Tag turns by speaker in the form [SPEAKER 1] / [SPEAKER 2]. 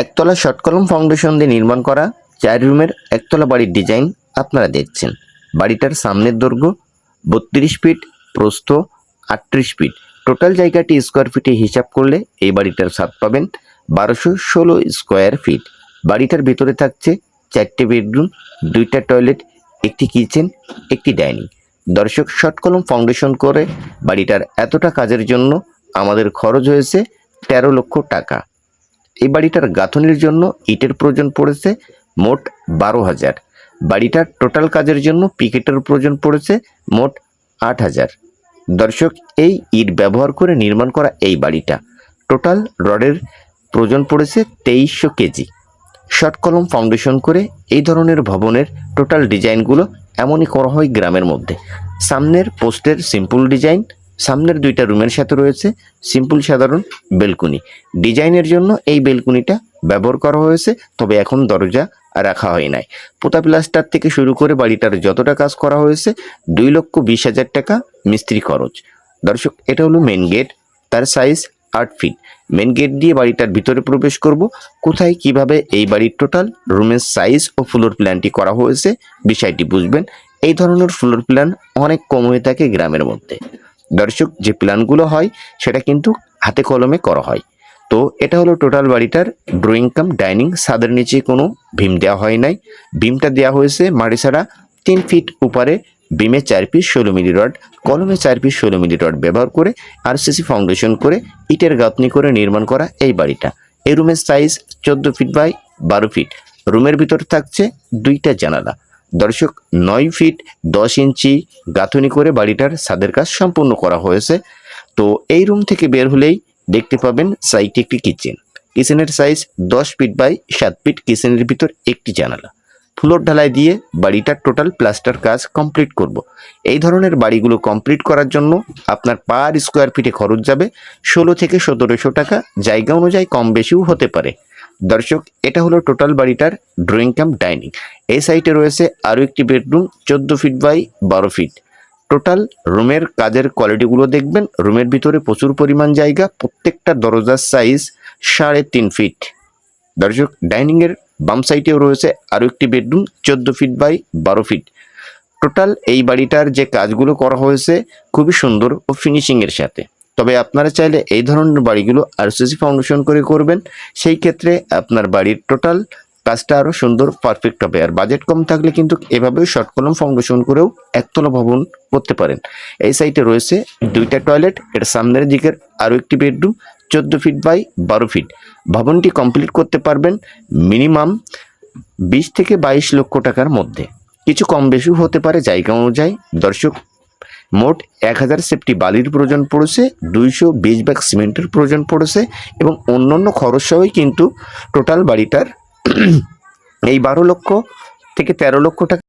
[SPEAKER 1] একতলা শর্টকলম ফাউন্ডেশন দিয়ে নির্মাণ করা, চার রুমের একতলা বাড়ির ডিজাইন আপনারা দেখছেন। বাড়িটার সামনের দৈর্ঘ্য বত্রিশ ফিট প্রস্থ আটত্রিশ ফিট টোটাল জায়গাটি স্কোয়ার ফিটে হিসাব করলে এই বাড়িটার স্বাদ পাবেন বারোশো ষোলো স্কোয়ার ফিট বাড়িটার ভিতরে থাকছে চারটে বেডরুম দুইটা টয়লেট একটি কিচেন একটি ডাইনিং দর্শক শর্ট কলম ফাউন্ডেশন করে বাড়িটার এতটা কাজের জন্য আমাদের খরচ হয়েছে তেরো লক্ষ টাকা। এই বাড়িটার গাঁথনির জন্য ইটের প্রয়োজন পড়েছে মোট বারো হাজার। বাড়িটার টোটাল কাজের জন্য পিকেটের প্রয়োজন পড়েছে মোট আট হাজার। দর্শক, এই ইট ব্যবহার করে নির্মাণ করা এই বাড়িটা। টোটাল রডের প্রয়োজন পড়েছে তেইশশো কেজি। শর্ট কলম ফাউন্ডেশন করে এই ধরনের ভবনের টোটাল ডিজাইনগুলো এমনই করা হয় গ্রামের মধ্যে। সামনের পোস্টের সিম্পল ডিজাইন সামনের দুইটা রুমের সাথে রয়েছে সিম্পল সাধারণ বেলকুনি। ডিজাইনের জন্য এই বেলকুনিটা ব্যবহার করা হয়েছে, তবে এখন দরজা রাখা হয় নাই। পোতা প্লাস্টার থেকে শুরু করে বাড়িটার যতটা কাজ করা হয়েছে, দুই লক্ষ বিশ হাজার টাকা মিস্ত্রি খরচ। দর্শক, এটা হলো মেন গেট তার সাইজ আট ফিট মেন গেট দিয়ে বাড়িটার ভিতরে প্রবেশ করব, কোথায়, কীভাবে এই বাড়ির টোটাল রুমের সাইজ ও ফ্লোর প্ল্যানটি করা হয়েছে, বিষয়টি বুঝবেন। এই ধরনের ফ্লোর প্ল্যান অনেক কম হয়ে থাকে গ্রামের মধ্যে। দর্শক, যে প্ল্যানগুলো হয়, সেটা কিন্তু হাতে কলমে করা হয়। তো এটা হলো টোটাল বাড়িটার ড্রয়িং কাম, ডাইনিং। ছাদের নিচে কোনো ভীম দেওয়া হয় নাই। ভীমটা দেওয়া হয়েছে মাটি ছাড়া তিন ফিট উপরে বিমে চার পিস ষোলো মিলি রড, কলমে চার পিস ষোলো মিলি রড ব্যবহার করে আরসিসি ফাউন্ডেশন করে ইটের গাঁথনি করে নির্মাণ করা এই বাড়িটা। এই রুমের সাইজ চোদ্দ ফিট বাই বারো ফিট। রুমের ভিতর থাকছে দুইটা জানালা। দর্শক, নয় ফিট দশ ইঞ্চি গাঁথনি করে বাড়িটার ছাদের কাজ সম্পূর্ণ করা হয়েছে। তো এই রুম থেকে বের হলেই দেখতে পাবেন সাইটে একটি কিচেন। কিচেনের সাইজ দশ ফিট বাই সাত ফিট, কিচেনের ভিতর একটি জানালা। ফ্লোর ঢালাই দিয়ে বাড়িটার টোটাল প্লাস্টার কাজ কমপ্লিট করব। এই ধরনের বাড়িগুলো কমপ্লিট করার জন্য আপনার পার স্কোয়ার ফিটে খরচ যাবে ষোলো থেকে সতেরোশো টাকা। জায়গা অনুযায়ী কম বেশিও হতে পারে। দর্শক, এটা হলো টোটাল বাড়িটার ড্রয়িং ক্যাম্প ডাইনিং এই সাইটে রয়েছে আরও একটি বেডরুম চোদ্দ ফিট বাই বারো ফিট টোটাল রুমের কাজের কোয়ালিটিগুলো দেখবেন। রুমের ভিতরে প্রচুর পরিমাণ জায়গা, প্রত্যেকটা দরজার সাইজ সাড়ে তিন ফিট দর্শক ডাইনিংয়ের বাম সাইডেও রয়েছে আরও একটি বেডরুম চোদ্দ ফিট বাই বারো ফিট টোটাল এই বাড়িটার যে কাজগুলো করা হয়েছে, খুবই সুন্দর ও ফিনিশিংয়ের সাথে। তবে আপনারা চাইলে এই ধরনের বাড়িগুলো আরসিসি ফাউন্ডেশন করে করবেন। সেই ক্ষেত্রে আপনার বাড়ির টোটাল কাজটা আরও সুন্দর, পারফেক্ট হবে। আর বাজেট কম থাকলে কিন্তু এভাবেও শর্ট কলম ফাউন্ডেশন করেও একতলা ভবন করতে পারেন। এই সাইটে রয়েছে দুইটা টয়লেট, এর সামনের দিকের আরও একটি বেডরুম, চোদ্দ ফিট বাই বারো ফিট। ভবনটি কমপ্লিট করতে পারবেন মিনিমাম বিশ থেকে বাইশ লক্ষ টাকার মধ্যে। কিছু কম বেশি হতে পারে জায়গা অনুযায়ী। দর্শক মোট এক হাজার সেফটি বালির প্রয়োজন পড়েছে, দুইশো বিশ ব্যাগ সিমেন্টের প্রয়োজন পড়েছে এবং অন্যান্য খরচ সহই কিন্তু টোটাল বাড়িটার এই বারো লক্ষ থেকে তেরো লক্ষ টাকা